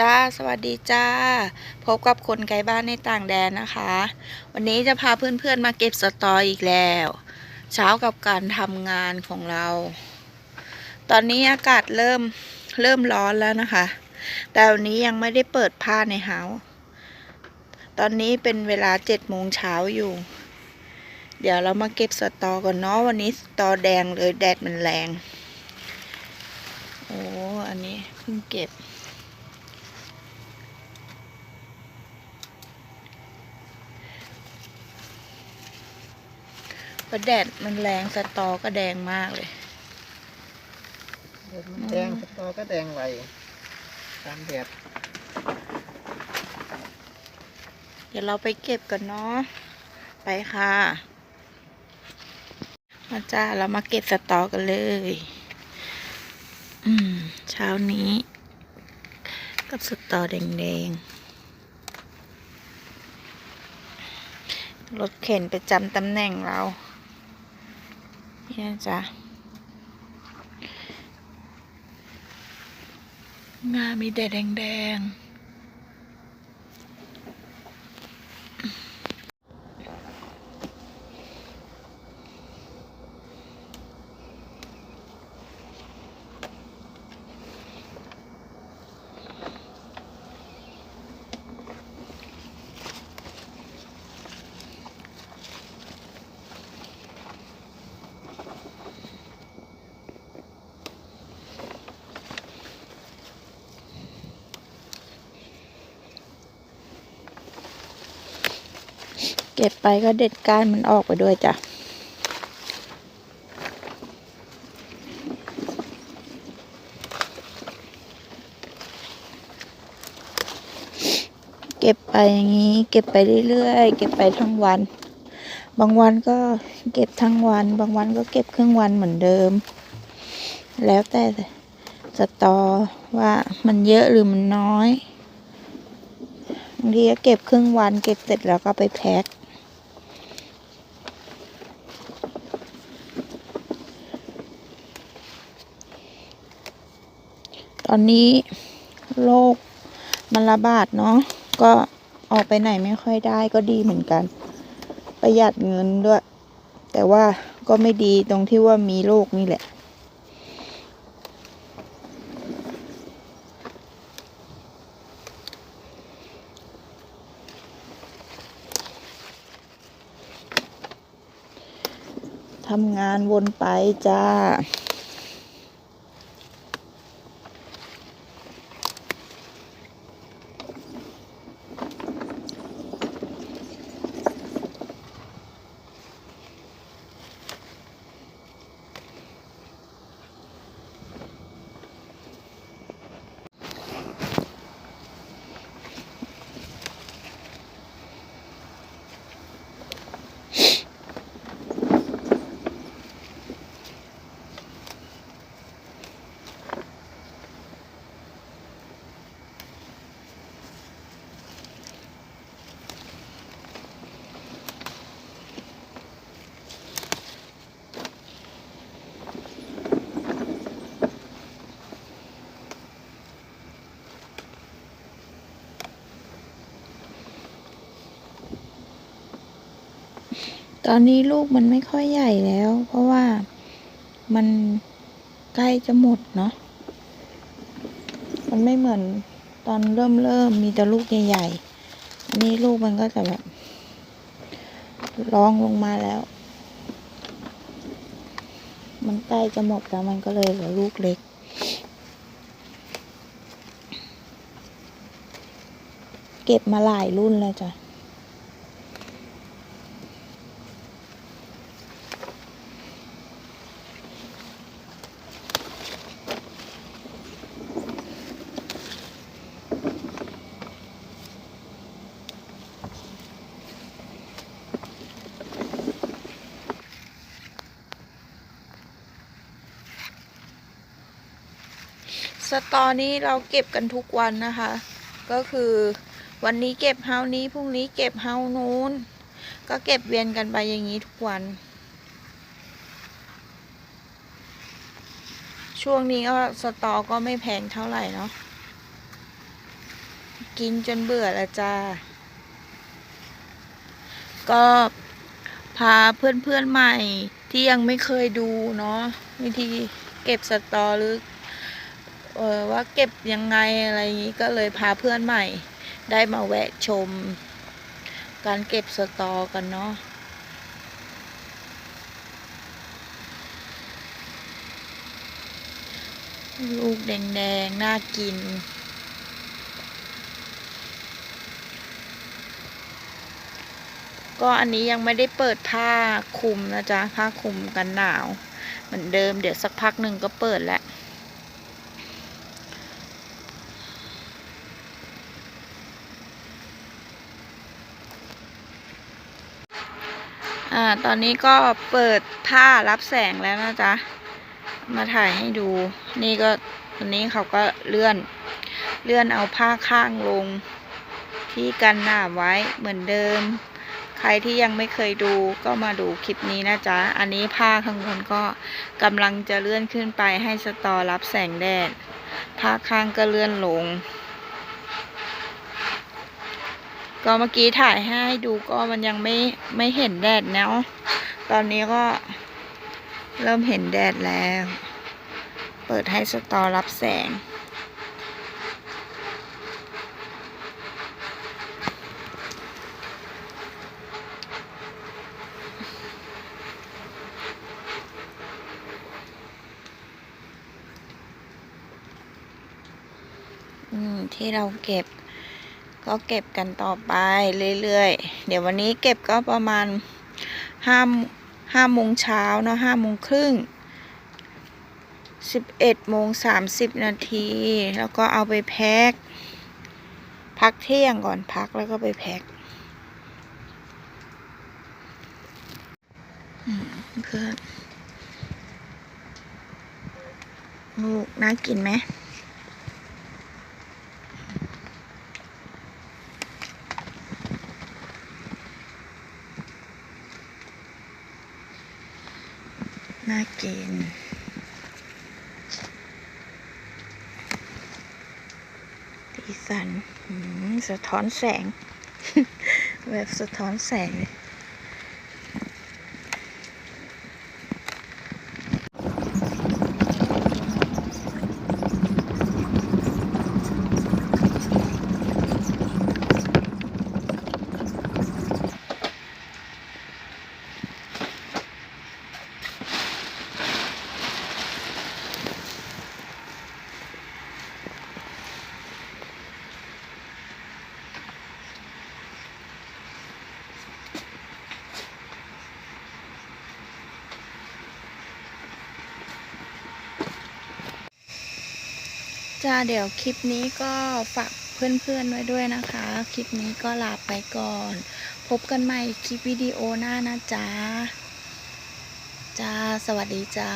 จ้า สวัสดีจ้า พบกับคนไกลบ้านในต่างแดนนะคะ วันนี้จะพาเพื่อนๆมาเก็บสตออีกแล้ว เช้ากับการทำงานของเรา ตอนนี้อากาศเริ่มเริ่มร้อนแล้วนะคะ แต่วันนี้ยังไม่ได้เปิดผ้าในเฮาตอนนี้เป็นเวลาเจ็ดโมงเช้าอยู่ เดี๋ยวเรามาเก็บสตอก่อนเนาะวันนี้สตอแดงเลยแดดมันแรง โอ้ อันนี้เพิ่งเก็บ ราะแดดมันแรงสตอก็แดงมากเลยเดี๋ยวมันแดงสตอก็แดงไวตามแดดเดี๋ยวเราไปเก็บกันเนาะไปค่ะมาจ้าเรามาเก็บสตอกันเลย อืม เช้านี้ กับสตอแดงๆรถเข็นไปจำตำแหน่งเรา นี่นะจ๊ะงามีแต่แดงๆ ก็บไปก็เด็ดก้านมันออกไปด้วยจ้ะเก็บไปอย่างนี้ เก็บไปเรื่อยๆ เก็บไปทั้งวัน บางวันก็เก็บทั้งวัน บางวันก็เก็บครึ่งวันเหมือนเดิม แล้วแต่สตอว่ามันเยอะหรือมันน้อยบางทีก็เก็บครึ่งวันเก็บเสร็จแล้วก็ไปแพ็ค ตอนนี้โรคมันระบาดเนาะก็ออกไปไหนไม่ค่อยได้ก็ดีเหมือนกัน ประหยัดเงินด้วย แต่ว่าก็ไม่ดีตรงที่ว่ามีโรคนี่แหละทำงานวนไปจ้า ตอนนี้ลูกมันไม่ค่อยใหญ่แล้ว เพราะว่ามันใกล้จะหมดเนาะ มันไม่เหมือนตอนเริ่มเริ่มมีแต่ลูกใหญ่ๆ อันนี้ลูกมันก็จะแบบร้องลงมาแล้ว มันใกล้จะหมดแล้วมันก็เลยเหลือลูกเล็กเก็บมาหลายรุ่นแล้วจ้ะ ตอนี้เราเก็บกันทุกวันนะคะ ก็คือวันนี้เก็บเฮานี้พรุ่งนี้เก็บเฮานู้น ก็เก็บเวียนกันไปอย่างนี้ทุกวัน ช่วงนี้ก็สตอก็ไม่แพงเท่าไหร่เนาะกินจนเบื่อแล้วจ้า ก็พาเพื่อนๆใหม่ที่ยังไม่เคยดูเนาะวิธีเก็บสตอหรือ เออว่าเก็บยังไงอะไรอย่างนี้ก็เลยพาเพื่อนใหม่ ได้มาแวะชม การเก็บสตอกันเนาะลูกแดงๆ น่ากิน ก็อันนี้ยังไม่ได้เปิดผ้าคลุมนะจ๊ะ ผ้าคลุมกันหนาว เหมือนเดิมเดี๋ยวสักพักหนึ่งก็เปิดแล้ว อ่า ตอนนี้ก็เปิดผ้ารับแสงแล้วนะจ๊ะ มาถ่ายให้ดู นี่ก็ตอนนี้เขาก็เลื่อน เลื่อนเอาผ้าข้างลง ที่กันหนาไว้เหมือนเดิม ใครที่ยังไม่เคยดูก็มาดูคลิปนี้นะจ๊ะ อันนี้ผ้าข้างบนก็กำลังจะเลื่อนขึ้นไปให้สตอรับแสงแดด ผ้าข้างก็เลื่อนลง ก็เมื่อกี้ถ่ายให้ดูก็มันยังไม่ไม่เห็นแดดเนาะตอนนี้ก็เริ่มเห็นแดดแล้ว เปิดให้สตอรับแสงอืมที่เราเก็บ ก็เก็บกันต่อไปเรื่อยๆ เดี๋ยววันนี้เก็บก็ประมาณห้าห้าโมงเช้าเนาะห้าโมงครึ่งสิบเอ็ดโมงสามสิบนาที แล้วก็เอาไปแพ็คพักเที่ยงก่อนพักแล้วก็ไปแพ็คเพื่อนลูกน่ากินไหม น่ากินสีสันสะท้อนแสง แบบสะท้อนแสงเลย จ้าเดี๋ยวคลิปนี้ก็ฝากเพื่อนๆไว้ด้วยนะคะ คลิปนี้ก็ลาไปก่อน พบกันใหม่คลิปวิดีโอหน้านะจ้าจ้าสวัสดีจ้า